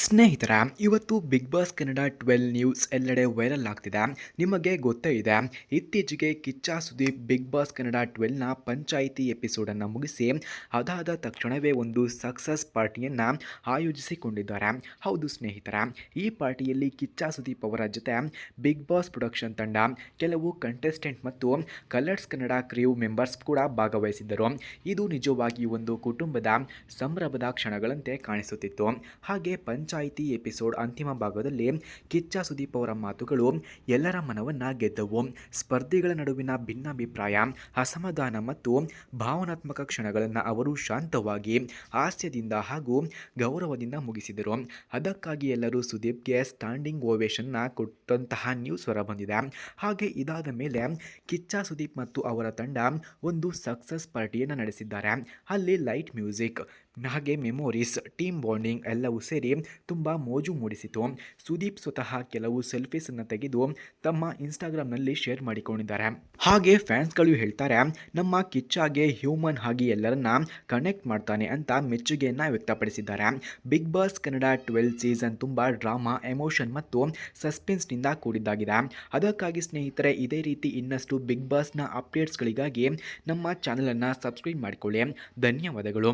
ಸ್ನೇಹಿತರ, ಇವತ್ತು big boss Kannada twelve news ಎಲ್ಲೆಡೆ ವೈರಲ್ ಆಗ್ತಿದೆ. ನಿಮಗೆ ಗೊತ್ತೇ ಇದೆ, ಇತ್ತೀಚೆಗೆ ಕಿಚ್ಚ ಸುದೀಪ್ ಬಿಗ್ ಬಾಸ್ ಕನ್ನಡ ಟ್ವೆಲ್ನ ಪಂಚಾಯಿತಿ ಎಪಿಸೋಡನ್ನು ಮುಗಿಸಿ, ಅದಾದ ತಕ್ಷಣವೇ ಒಂದು ಸಕ್ಸಸ್ ಪಾರ್ಟಿಯನ್ನು ಆಯೋಜಿಸಿಕೊಂಡಿದ್ದಾರೆ. ಹೌದು ಸ್ನೇಹಿತರ, ಈ ಪಾರ್ಟಿಯಲ್ಲಿ ಕಿಚ್ಚ ಸುದೀಪ್ ಅವರ ಜೊತೆ ಬಿಗ್ ಬಾಸ್ ಪ್ರೊಡಕ್ಷನ್ ತಂಡ, ಕೆಲವು ಕಂಟೆಸ್ಟೆಂಟ್ ಮತ್ತು ಕಲರ್ಸ್ ಕನ್ನಡ ಕ್ರಿಯೂ ಮೆಂಬರ್ಸ್ ಕೂಡ ಭಾಗವಹಿಸಿದ್ದರು. ಇದು ನಿಜವಾಗಿ ಒಂದು ಕುಟುಂಬದ ಸಂಭ್ರಮದ ಕ್ಷಣಗಳಂತೆ ಕಾಣಿಸುತ್ತಿತ್ತು. ಹಾಗೆ ಪಂಚಾಯಿತಿ ಎಪಿಸೋಡ್ ಅಂತಿಮ ಭಾಗದಲ್ಲಿ ಕಿಚ್ಚ ಸುದೀಪ್ ಅವರ ಮಾತುಗಳು ಎಲ್ಲರ ಮನವನ್ನ ಗೆದ್ದವು. ಸ್ಪರ್ಧಿಗಳ ನಡುವಿನ ಭಿನ್ನಾಭಿಪ್ರಾಯ, ಅಸಮಾಧಾನ ಮತ್ತು ಭಾವನಾತ್ಮಕ ಕ್ಷಣಗಳನ್ನು ಅವರು ಶಾಂತವಾಗಿ, ಹಾಸ್ಯದಿಂದ ಹಾಗೂ ಗೌರವದಿಂದ ಮುಗಿಸಿದರು. ಅದಕ್ಕಾಗಿ ಎಲ್ಲರೂ ಸುದೀಪ್ಗೆ ಸ್ಟ್ಯಾಂಡಿಂಗ್ ಓವೇಶನ್ನ ಕೊಟ್ಟಂತಹ ನ್ಯೂಸ್ ಹೊರಬಂದಿದೆ ಹಾಗೆ ಇದಾದ ಮೇಲೆ ಕಿಚ್ಚ ಸುದೀಪ್ ಮತ್ತು ಅವರ ತಂಡ ಒಂದು ಸಕ್ಸಸ್ ಪಾರ್ಟಿಯನ್ನು ನಡೆಸಿದ್ದಾರೆ. ಅಲ್ಲಿ ಲೈಟ್ ಮ್ಯೂಸಿಕ್, ಹಾಗೆ ಮೆಮೊರೀಸ್ ಟೀಮ್ ಬಾಂಡಿಂಗ್ ಎಲ್ಲವೂ ಸೇರಿ ತುಂಬ ಮೋಜು ಮೂಡಿಸಿತು. ಸುದೀಪ್ ಸ್ವತಃ ಕೆಲವು ಸೆಲ್ಫೀಸನ್ನು ತೆಗೆದು ತಮ್ಮ ಇನ್ಸ್ಟಾಗ್ರಾಮ್ನಲ್ಲಿ ಶೇರ್ ಮಾಡಿಕೊಂಡಿದ್ದಾರೆ. ಹಾಗೆ ಫ್ಯಾನ್ಸ್ಗಳು ಹೇಳ್ತಾರೆ, ನಮ್ಮ ಕಿಚ್ಚಾಗೆ ಹ್ಯೂಮನ್ ಆಗಿ ಎಲ್ಲರನ್ನ ಕನೆಕ್ಟ್ ಮಾಡ್ತಾನೆ ಅಂತ ಮೆಚ್ಚುಗೆಯನ್ನು ವ್ಯಕ್ತಪಡಿಸಿದ್ದಾರೆ. Big boss Kannada twelve season ತುಂಬ ಡ್ರಾಮಾ ಎಮೋಷನ್ ಮತ್ತು ಸಸ್ಪೆನ್ಸ್ನಿಂದ ಕೂಡಿದ್ದಾಗಿದೆ. ಅದಕ್ಕಾಗಿ ಸ್ನೇಹಿತರೆ, ಇದೇ ರೀತಿ ಇನ್ನಷ್ಟು ಬಿಗ್ ಬಾಸ್ನ ಅಪ್ಡೇಟ್ಸ್ಗಳಿಗಾಗಿ ನಮ್ಮ ಚಾನಲನ್ನು ಸಬ್ಸ್ಕ್ರೈಬ್ ಮಾಡಿಕೊಳ್ಳಿ. ಧನ್ಯವಾದಗಳು.